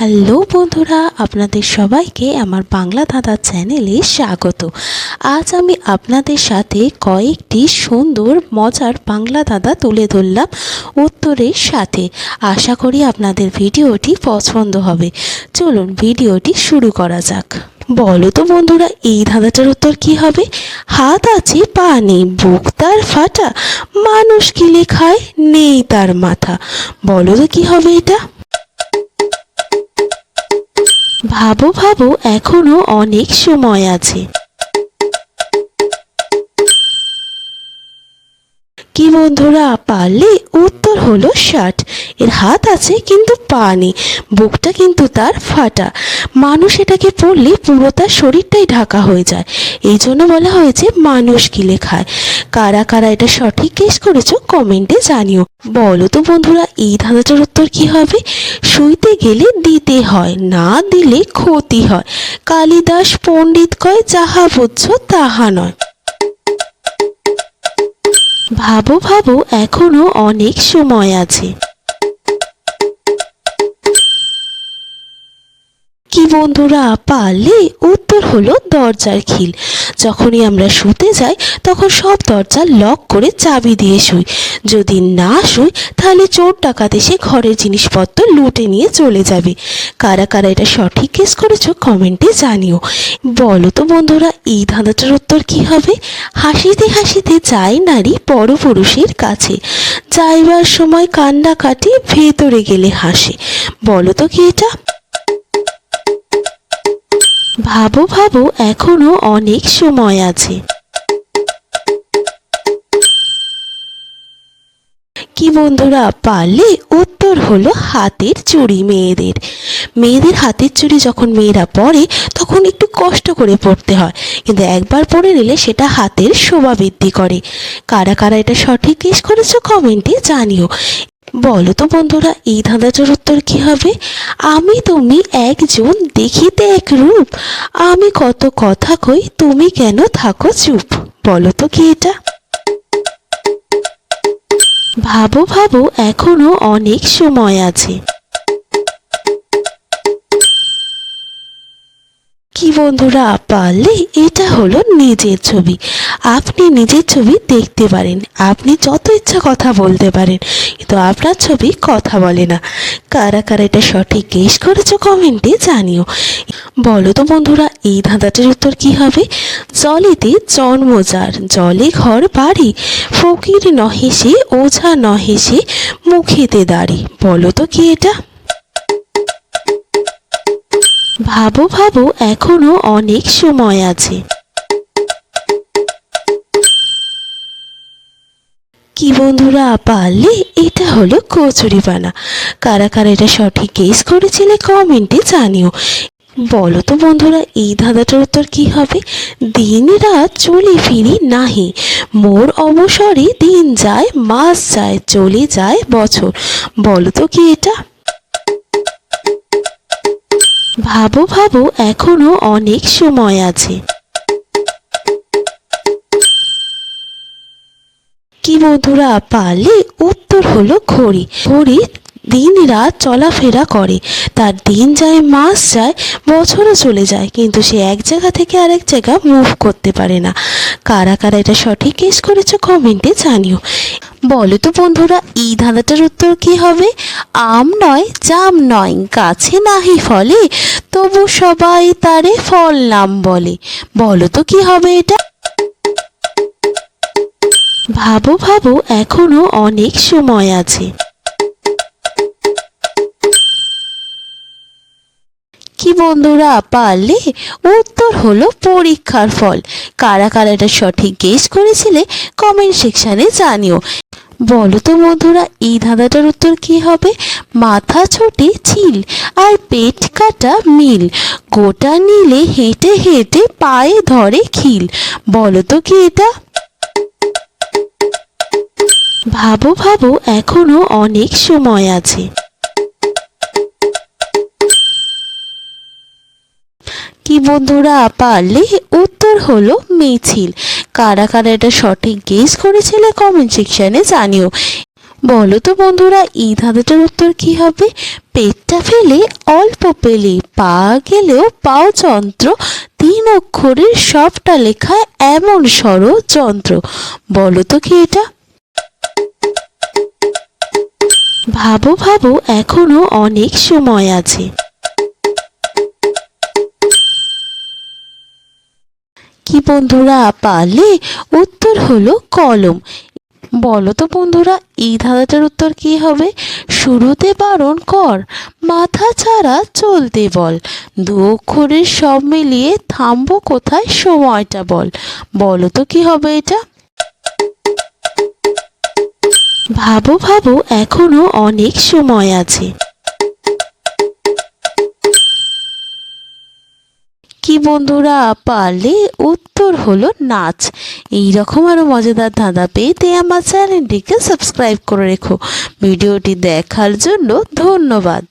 Hello বন্ধুরা, আপনাদের সবাইকে আমার বাংলা দাদা চ্যানেলে স্বাগত। আজ আমি আপনাদের সাথে কয়েকটি সুন্দর, মজার বাংলা দাদা তুলে ধরলাম উত্তরের সাথে। আশা করি আপনাদের ভিডিওটি পছন্দ হবে। চলুন ভিডিওটি শুরু করা যাক। বলো তো বন্ধুরা, এই ধাঁধাটার উত্তর কি হবে? হাত আছে পা নেই বুক তার ফাটা, মানুষ কিলে খায় নেই তার মাথা। বলো তো কি হবে এটা? ভাবো ভাবো এখনও অনেক সময় আছে। কি বন্ধুরা? পারলে উত্তর হলো ষাট। এর হাত আছে কিন্তু পা নেই। বুকটা কিন্তু তার ফাটা। মানুষ এটাকে পড়লে পুরো তার শরীরটাই ঢাকা হয়ে যায়। এই জন্য বলা হয়েছে মানুষ গিলে খায় কারা কারা এটা সঠিক গেস করেছ কমেন্টে জানিও। বলো তো বন্ধুরা, এই ধাঁধাটার উত্তর কি হবে? শুইতে গেলে দিতে হয়, না দিলে ক্ষতি হয়। কালিদাস পণ্ডিত কয়, যাহা বুঝছ তাহা নয়। ভাবো ভাবো এখনও অনেক সময় আছে। কি বন্ধুরা, পারলে উত্তর হলো দরজার খিল। যখনই আমরা শুতে যাই, তখন সব দরজা লক করে চাবি দিয়ে শুই। যদি না শুই, তাহলে চোর ডাকাত এসে ঘরের জিনিসপত্র লুটে নিয়ে চলে যাবে। কারা কারা এটা সঠিক কেস করেছ কমেন্টে জানিও। বলো তো বন্ধুরা, এই ধাঁধাটার উত্তর কি হবে? হাসিতে হাসিতে যায় নারী পরপুরুষের কাছে। যাইবার সময় কান্না কাটি ভেতরে গেলে হাসে। বলো তো কি এটা? ভাবো ভাবো, এখনও অনেক সময় আছে। কি বন্ধুরা, পারলে উত্তর হলো হাতের চুড়ি মেয়েদের। মেয়েদের হাতের চুড়ি যখন মেয়েরা পরে, তখন একটু কষ্ট করে পড়তে হয়। কিন্তু একবার পরে নিলে সেটা হাতের শোভা বৃদ্ধি করে। কারা কারা এটা সঠিক গেস করেছ কমেন্টে জানিও। বলো তো বন্ধুরা, এই ধাঁধাটার উত্তর কি হবে? আমি তুমি একজন দেখিতে এক রূপ। আমি কত কথা কই, তুমি কেন থাকো চুপ? বলো তো কি এটা? ভাবো ভাবো, এখনও অনেক সময় আছে। কি বন্ধুরা, পারলে এটা হলো নিজের ছবি। আপনি নিজের ছবি দেখতে পারেন, আপনি যত ইচ্ছা কথা বলতে পারেন, কিন্তু আপনার ছবি কথা বলে না। কারা কারা এটা সঠিক গেস করেছ কমেন্টে জানিও। বলো তো বন্ধুরা, এই ধাঁধাটার উত্তর কি হবে? জলেতে জন্ম যার, জলে ঘর বাড়ি, ফকির নহে সে, ওঝা নহে সে, মুখেতে দাড়ি। বলো তো কি এটা? ভাবো ভাবো, এখনও অনেক সময় আছে। কি বন্ধুরা পারলে এটা হলো কচুরি কচুরিপানা কারা কারা এটা সঠিক গেস করেছিলে কমেন্টে জানিও। বলো তো বন্ধুরা, এই ধাঁধাটার উত্তর কি হবে? দিন রাত চলে ফিরি নাহি। মোর অবসরে দিন যায়, মাস যায়, চলে যায় বছর। বলো তো কি এটা? ভাবো ভাবো এখনও অনেক সময় আছে। কি বন্ধুরা পারলে উত্তর হলো ঘড়ি। ঘড়ি দিন রাত চলাফেরা করে। তার দিন যায়, মাস যায়, বছরও চলে যায়, কিন্তু সে এক জায়গা থেকে আরেক জায়গা মুভ করতে পারে না। কারা কারা এটা সঠিক কেস করেছ কমেন্টে জানিও। বলো তো বন্ধুরা, এই ধাঁধাটার উত্তর কি হবে? আম নয়, জাম নয়, গাছে নাহি ফলে, তবু সবাই তারে ফল নাম বলে। বলো তো কি হবে এটা? ভাবো ভাবো, এখনও অনেক সময় আছে। কি বন্ধুরা, পারলে উত্তর হলো পরীক্ষার ফল। কারা কারা এটা সঠিক গেস করেছিলে কমেন্ট সেকশানে জানিও। বলো তো বন্ধুরা, এই ধাঁধাটার উত্তর কি হবে? মাথা ছোটে চিল আর পেট কাটা মিল। গোটা নিলে হেঁটে হেঁটে পায়ে ধরে খিল। বলো তো কি এটা? ভাবো ভাবো, এখনও অনেক সময় আছে। বন্ধুরা পারলে উত্তর হলো মিছিল। কারা কারা এটা সঠিক গেস করেছিলে কমেন্ট সেকশনে জানিও। বলো তো বন্ধুরা, এই ধাঁধাটার উত্তর কি হবে? পেটটা ফেলে অল্প পেলে, পা গেলেও পাও যন্ত্র, তিন অক্ষরের সবটা লেখা এমন ষড়যন্ত্র বলো তো কি এটা? ভাবো ভাবো, এখনও অনেক সময় আছে। কি বন্ধুরা? পারলে উত্তর হলো কলম। বলো তো বন্ধুরা, এই ধাঁধাটার উত্তর কি হবে? শুরুতে বারণ কর, মাথা ছাড়া চলতে বল। দু অক্ষরের সব মিলিয়ে থামবো কোথায়? সময়টা বল। বলো তো কি হবে এটা? ভাবো ভাবো, এখনও অনেক সময় আছে। বন্ধুরা, পারলে উত্তর হলো নাচ। এই রকম আরও মজাদার ধাঁধা পেতে আমার চ্যানেলটিকে সাবস্ক্রাইব করে রেখো। ভিডিওটি দেখার জন্য ধন্যবাদ।